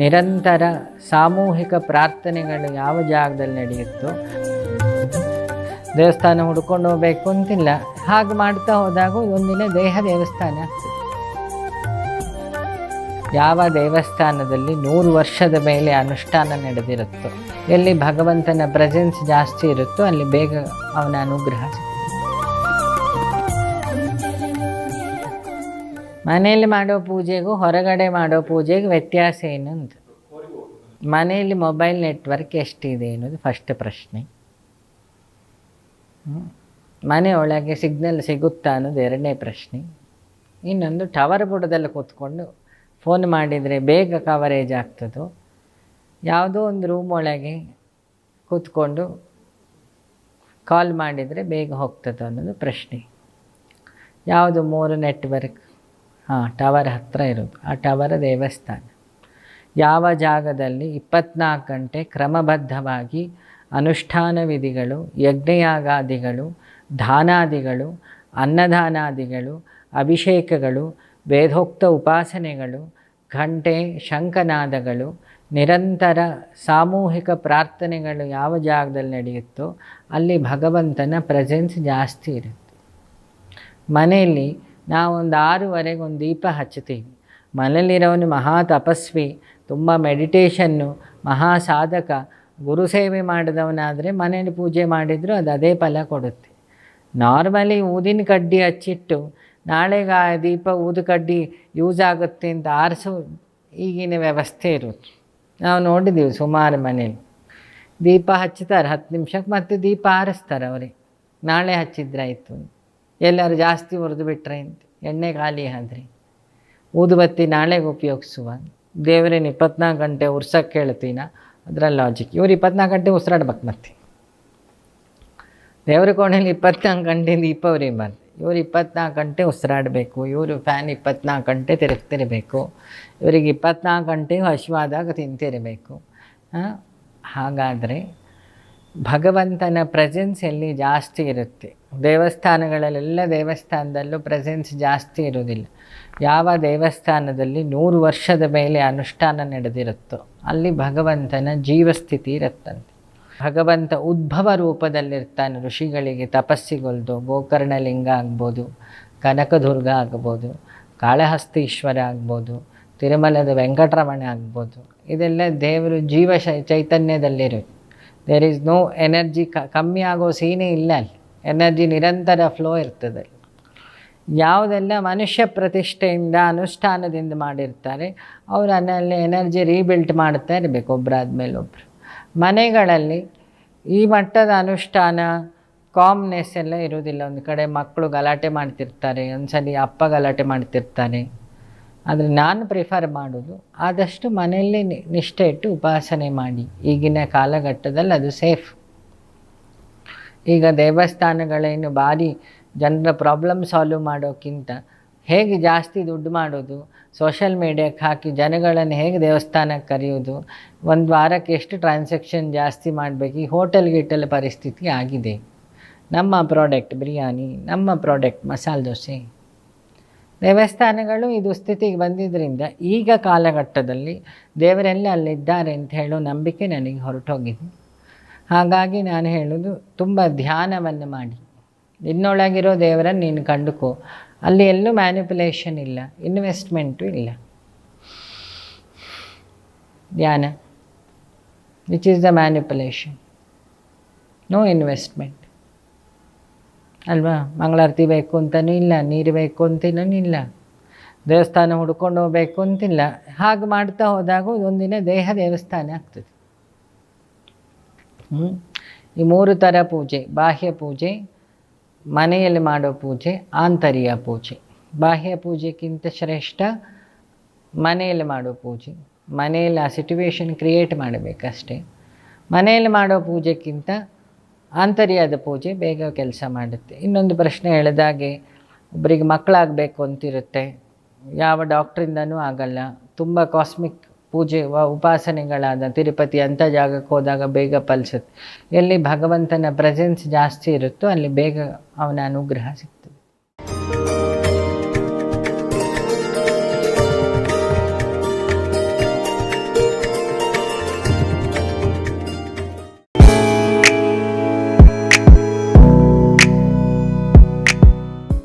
ನಿರಂತರ ಸಾಮೂಹಿಕ ಪ್ರಾರ್ಥನೆಗಳು ಯಾವ ಜಾಗದಲ್ಲಿ ನಡೆಯುತ್ತೋ, ದೇವಸ್ಥಾನ ಹುಡ್ಕೊಂಡು ಹೋಗಬೇಕು ಅಂತಿಲ್ಲ, ಹಾಗೆ ಮಾಡ್ತಾ ಹೋದಾಗ ಒಂದಿನ ದೇಹ ದೇವಸ್ಥಾನ ಯಾವ ದೇವಸ್ಥಾನದಲ್ಲಿ ನೂರು ವರ್ಷದ ಮೇಲೆ ಅನುಷ್ಠಾನ ನಡೆದಿರುತ್ತೋ, ಎಲ್ಲಿ ಭಗವಂತನ ಪ್ರೆಸೆನ್ಸ್ ಜಾಸ್ತಿ ಇರುತ್ತೋ, ಅಲ್ಲಿ ಬೇಗ ಅವನ ಅನುಗ್ರಹ ಸಿಗ್ತದೆ. ಮನೆಯಲ್ಲಿ ಮಾಡೋ ಪೂಜೆಗೂ ಹೊರಗಡೆ ಮಾಡೋ ಪೂಜೆಗೂ ವ್ಯತ್ಯಾಸ ಏನು ಅಂತ ಮನೆಯಲ್ಲಿ ಮೊಬೈಲ್ ನೆಟ್ವರ್ಕ್ ಎಷ್ಟಿದೆ ಅನ್ನೋದು ಫಸ್ಟ್ ಪ್ರಶ್ನೆ. ಮನೆ ಒಳಗೆ ಸಿಗ್ನಲ್ ಸಿಗುತ್ತಾ ಅನ್ನೋದು ಎರಡನೇ ಪ್ರಶ್ನೆ. ಇನ್ನೊಂದು ಟವರ್ ಬುಡದಲ್ಲಿ ಕೂತ್ಕೊಂಡು ಫೋನ್ ಮಾಡಿದರೆ ಬೇಗ ಕವರೇಜ್ ಆಗ್ತದೋ? ಯಾವುದೋ ಒಂದು ರೂಮ್ ಒಳಗೆ ಕೂತ್ಕೊಂಡು ಕಾಲ್ ಮಾಡಿದರೆ ಬೇಗ ಹೋಗ್ತದೋ ಅನ್ನೋದು ಪ್ರಶ್ನೆ. ಯಾವುದು ಮೂರು ನೆಟ್ವರ್ಕ್ ಹಾಂ, ಟವರ್ ಹತ್ತಿರ ಇರೋದು. ಆ ಟವರ್ ದೇವಸ್ಥಾನ. ಯಾವ ಜಾಗದಲ್ಲಿ ಇಪ್ಪತ್ನಾಲ್ಕು ಗಂಟೆ ಕ್ರಮಬದ್ಧವಾಗಿ ಅನುಷ್ಠಾನ ವಿಧಿಗಳು, ಯಜ್ಞಯಾಗಾದಿಗಳು, ದಾನಾದಿಗಳು, ಅನ್ನದಾನಾದಿಗಳು, ಅಭಿಷೇಕಗಳು, ವೇದೋಕ್ತ ಉಪಾಸನೆಗಳು, ಘಂಟೆ ಶಂಕನಾದಗಳು ನಿರಂತರ ಸಾಮೂಹಿಕ ಪ್ರಾರ್ಥನೆಗಳು ಯಾವ ಜಾಗದಲ್ಲಿ ನಡೆಯುತ್ತೋ ಅಲ್ಲಿ ಭಗವಂತನ ಪ್ರೆಸೆನ್ಸ್ ಜಾಸ್ತಿ ಇರುತ್ತೆ. ಮನೆಯಲ್ಲಿ ನಾವೊಂದು ಆರೂವರೆಗೆ ಒಂದು ದೀಪ ಹಚ್ಚುತ್ತೀವಿ. ಮನೆಯಲ್ಲಿರೋನು ಮಹಾ ತಪಸ್ವಿ, ತುಂಬ ಮೆಡಿಟೇಷನ್ನು ಮಹಾ ಸಾಧಕ, ಗುರು ಸೇವೆ ಮಾಡಿದವನಾದರೆ ಮನೇಲಿ ಪೂಜೆ ಮಾಡಿದರೂ ಅದು ಅದೇ ಫಲ ಕೊಡುತ್ತೆ. ನಾರ್ಮಲಿ ಊದಿನ ಕಡ್ಡಿ ಹಚ್ಚಿಟ್ಟು ನಾಳೆಗೆ ದೀಪ ಊದು ಕಡ್ಡಿ ಯೂಸ್ ಆಗುತ್ತೆ ಅಂತ ಆರಿಸೋ ಈಗಿನ ವ್ಯವಸ್ಥೆ ಇರುತ್ತೆ. ನಾವು ನೋಡಿದ್ದೀವಿ ಸುಮಾರು ಮನೇಲಿ ದೀಪ ಹಚ್ತಾರೆ ಹತ್ತು ನಿಮಿಷಕ್ಕೆ ಮತ್ತೆ ದೀಪ ಆರಿಸ್ತಾರೆ ಅವರೇ. ನಾಳೆ ಹಚ್ಚಿದ್ರಾಯ್ತು ಎಲ್ಲರೂ ಜಾಸ್ತಿ ಹೊರದು ಬಿಟ್ರೆ ಅಂತ ಎಣ್ಣೆ ಖಾಲಿ ಆದರೆ. ಊದುಬತ್ತಿ ನಾಳೆಗೆ ಉಪಯೋಗಿಸುವ. ದೇವರೇನು ಇಪ್ಪತ್ನಾಲ್ಕು ಗಂಟೆ ಉರ್ಸಕ್ಕೆ ಹೇಳ್ತೀನ? ಅದರ ಲಾಜಿಕ್ ಇವ್ರು ಇಪ್ಪತ್ನಾಲ್ಕು ಗಂಟೆ ಉಸಿರಾಡ್ಬೇಕು ಮತ್ತೆ. ದೇವ್ರ ಕೋಣೆಯಲ್ಲಿ ಇಪ್ಪತ್ನಾಲ್ಕು ಗಂಟೆಯಿಂದ ಇಪ್ಪವ್ರಿ ಬಂದು. ಇವ್ರು ಇಪ್ಪತ್ನಾಲ್ಕು ಗಂಟೆ ಉಸಿರಾಡಬೇಕು. ಇವರು ಫ್ಯಾನ್ ಇಪ್ಪತ್ನಾಲ್ಕು ಗಂಟೆ ತಿರುಗ್ತಿರಬೇಕು. ಇವರಿಗೆ ಇಪ್ಪತ್ನಾಲ್ಕು ಗಂಟೆ ಹಸಿವಾದಾಗ ತಿಂತಿರಬೇಕು. ಹಾಗಾದರೆ ಭಗವಂತನ ಪ್ರೆಸೆನ್ಸ್ ಎಲ್ಲಿ ಜಾಸ್ತಿ ಇರುತ್ತೆ. ದೇವಸ್ಥಾನಗಳಲ್ಲೆಲ್ಲ ದೇವಸ್ಥಾನದಲ್ಲೂ ಪ್ರೆಸೆನ್ಸ್ ಜಾಸ್ತಿ ಇರುವುದಿಲ್ಲ. ಯಾವ ದೇವಸ್ಥಾನದಲ್ಲಿ ನೂರು ವರ್ಷದ ಮೇಲೆ ಅನುಷ್ಠಾನ ನಡೆದಿರುತ್ತೋ ಅಲ್ಲಿ ಭಗವಂತನ ಜೀವಸ್ಥಿತಿ ಇರುತ್ತಂತೆ. ಭಗವಂತ ಉದ್ಭವ ರೂಪದಲ್ಲಿರ್ತಾನೆ, ಋಷಿಗಳಿಗೆ ತಪಸ್ಸಿಗೊಲ್ದು ಗೋಕರ್ಣಲಿಂಗ ಆಗ್ಬೋದು, ಕನಕದುರ್ಗ ಆಗ್ಬೋದು, ಕಾಳಹಸ್ತೀಶ್ವರ ಆಗ್ಬೋದು, ತಿರುಮಲದ ವೆಂಕಟರಮಣ ಆಗ್ಬೋದು, ಇದೆಲ್ಲ ದೇವರು ಜೀವ ಚೈತನ್ಯದಲ್ಲಿರುತ್ತೆ. ದೇರ್ ಈಸ್ ನೋ ಎನರ್ಜಿ ಕಮ್ಮಿ ಆಗೋ ಸೀನೇ ಇಲ್ಲ ಅಲ್ಲಿ ಎನರ್ಜಿ ನಿರಂತರ ಫ್ಲೋ ಇರ್ತದೆ ಯಾವುದೆಲ್ಲ ಮನುಷ್ಯ ಪ್ರತಿಷ್ಠೆಯಿಂದ ಅನುಷ್ಠಾನದಿಂದ ಮಾಡಿರ್ತಾರೆ ಅವರು ಅದರಲ್ಲಿ ಎನರ್ಜಿ ರೀಬಿಲ್ಟ್ ಮಾಡ್ತಾ ಇರಬೇಕು ಒಬ್ಬರಾದ್ಮೇಲೆ ಒಬ್ಬರು ಮನೆಗಳಲ್ಲಿ ಈ ಮಟ್ಟದ ಅನುಷ್ಠಾನ ಕಾಮ್ನೆಸ್ ಎಲ್ಲ ಇರೋದಿಲ್ಲ ಒಂದು ಕಡೆ ಮಕ್ಕಳು ಗಲಾಟೆ ಮಾಡ್ತಿರ್ತಾರೆ ಒಂದು ಸಲ ಅಪ್ಪ ಗಲಾಟೆ ಮಾಡ್ತಿರ್ತಾರೆ ಆದರೆ ನಾನು ಪ್ರಿಫರ್ ಮಾಡೋದು ಆದಷ್ಟು ಮನೆಯಲ್ಲೇ ನಿಷ್ಠೆ ಇಟ್ಟು ಉಪಾಸನೆ ಮಾಡಿ. ಈಗಿನ ಕಾಲಘಟ್ಟದಲ್ಲಿ ಅದು ಸೇಫ್ ಈಗ ದೇವಸ್ಥಾನಗಳೇನು ಭಾರಿ ಜನರ ಪ್ರಾಬ್ಲಮ್ ಸಾಲ್ವ್ ಮಾಡೋಕ್ಕಿಂತ ಹೇಗೆ ಜಾಸ್ತಿ ದುಡ್ಡು ಮಾಡೋದು ಸೋಷಲ್ ಮೀಡಿಯಾಕ್ಕೆ ಹಾಕಿ ಜನಗಳನ್ನು ಹೇಗೆ ದೇವಸ್ಥಾನಕ್ಕೆ ಕರೆಯೋದು, ಒಂದು ವಾರಕ್ಕೆ ಎಷ್ಟು ಟ್ರಾನ್ಸಾಕ್ಷನ್ ಜಾಸ್ತಿ ಮಾಡಬೇಕು, ಈ ಹೋಟೆಲ್ ಗೀಟೆಲ್ ಪರಿಸ್ಥಿತಿ ಆಗಿದೆ. ನಮ್ಮ ಪ್ರಾಡಕ್ಟ್ ಬಿರಿಯಾನಿ, ನಮ್ಮ ಪ್ರಾಡಕ್ಟ್ ಮಸಾಲೆ ದೋಸೆ. ದೇವಸ್ಥಾನಗಳು ಇದು ಸ್ಥಿತಿಗೆ ಬಂದಿದ್ದರಿಂದ ಈಗ ಕಾಲಘಟ್ಟದಲ್ಲಿ ದೇವರೆಲ್ಲ ಅಲ್ಲಿದ್ದಾರೆ ಅಂತ ಹೇಳೋ ನಂಬಿಕೆ ನನಗೆ ಹೊರಟೋಗಿದೆ. ಹಾಗಾಗಿ ನಾನು ಹೇಳೋದು ತುಂಬ ಧ್ಯಾನವನ್ನು ಮಾಡಿ. ನಿನ್ನೊಳಗಿರೋ ದೇವರನ್ನು ನೀನು ಕಂಡುಕೋ. ಅಲ್ಲಿ ಎಲ್ಲೂ ಮ್ಯಾನಿಪುಲೇಷನ್ ಇಲ್ಲ ಇನ್ವೆಸ್ಟ್ಮೆಂಟು ಇಲ್ಲ. ಧ್ಯಾನ which is the manipulation no investment ಅಲ್ವಾ? ಮಂಗಳಾರತಿ ಬೇಕು ಅಂತಲೂ ಇಲ್ಲ, ನೀರು ಬೇಕು ಅಂತಲೂ ಇಲ್ಲ. ದೇವಸ್ಥಾನ ಹುಡ್ಕೊಂಡು ಹೋಗಬೇಕು ಅಂತಿಲ್ಲ ಹಾಗೆ ಮಾಡ್ತಾ ಹೋದಾಗ ಒಂದಿನ ದೇಹ ದೇವಸ್ಥಾನ ಆಗ್ತದೆ? ಈ ಮೂರು ಥರ ಪೂಜೆ, ಬಾಹ್ಯ ಪೂಜೆ, ಮನೆಯಲ್ಲಿ ಮಾಡೋ ಪೂಜೆ, ಆಂತರ್ಯ ಪೂಜೆ. ಬಾಹ್ಯ ಪೂಜೆಗಿಂತ ಶ್ರೇಷ್ಠ ಮನೆಯಲ್ಲಿ ಮಾಡೋ ಪೂಜೆ. ಮನೆಯಲ್ಲಿ ಆ ಸಿಟುವೇಶನ್ ಕ್ರಿಯೇಟ್ ಮಾಡಬೇಕಷ್ಟೇ. ಮನೆಯಲ್ಲಿ ಮಾಡೋ ಪೂಜೆಗಿಂತ ಆಂತರ್ಯದ ಪೂಜೆ ಬೇಗ ಕೆಲಸ ಮಾಡುತ್ತೆ. ಇನ್ನೊಂದು ಪ್ರಶ್ನೆ ಹೇಳಿದಾಗೆ ಒಬ್ಬರಿಗೆ ಮಕ್ಕಳಾಗಬೇಕು ಅಂತಿರುತ್ತೆ. ಯಾವ ಡಾಕ್ಟ್ರಿಂದನೂ ಆಗಲ್ಲ. ತುಂಬ ಕಾಸ್ಮಿಕ್ ಪೂಜೆ, ವ, ಉಪಾಸನೆಗಳಾದ ತಿರುಪತಿ ಅಂಥ ಜಾಗಕ್ಕೆ ಹೋದಾಗ ಬೇಗ ಫಲಿಸುತ್ತೆ. ಎಲ್ಲಿ ಭಗವಂತನ ಪ್ರೆಸೆನ್ಸ್ ಜಾಸ್ತಿ ಇರುತ್ತೋ ಅಲ್ಲಿ ಬೇಗ ಅವನ ಅನುಗ್ರಹ ಸಿಗ್ತದೆ.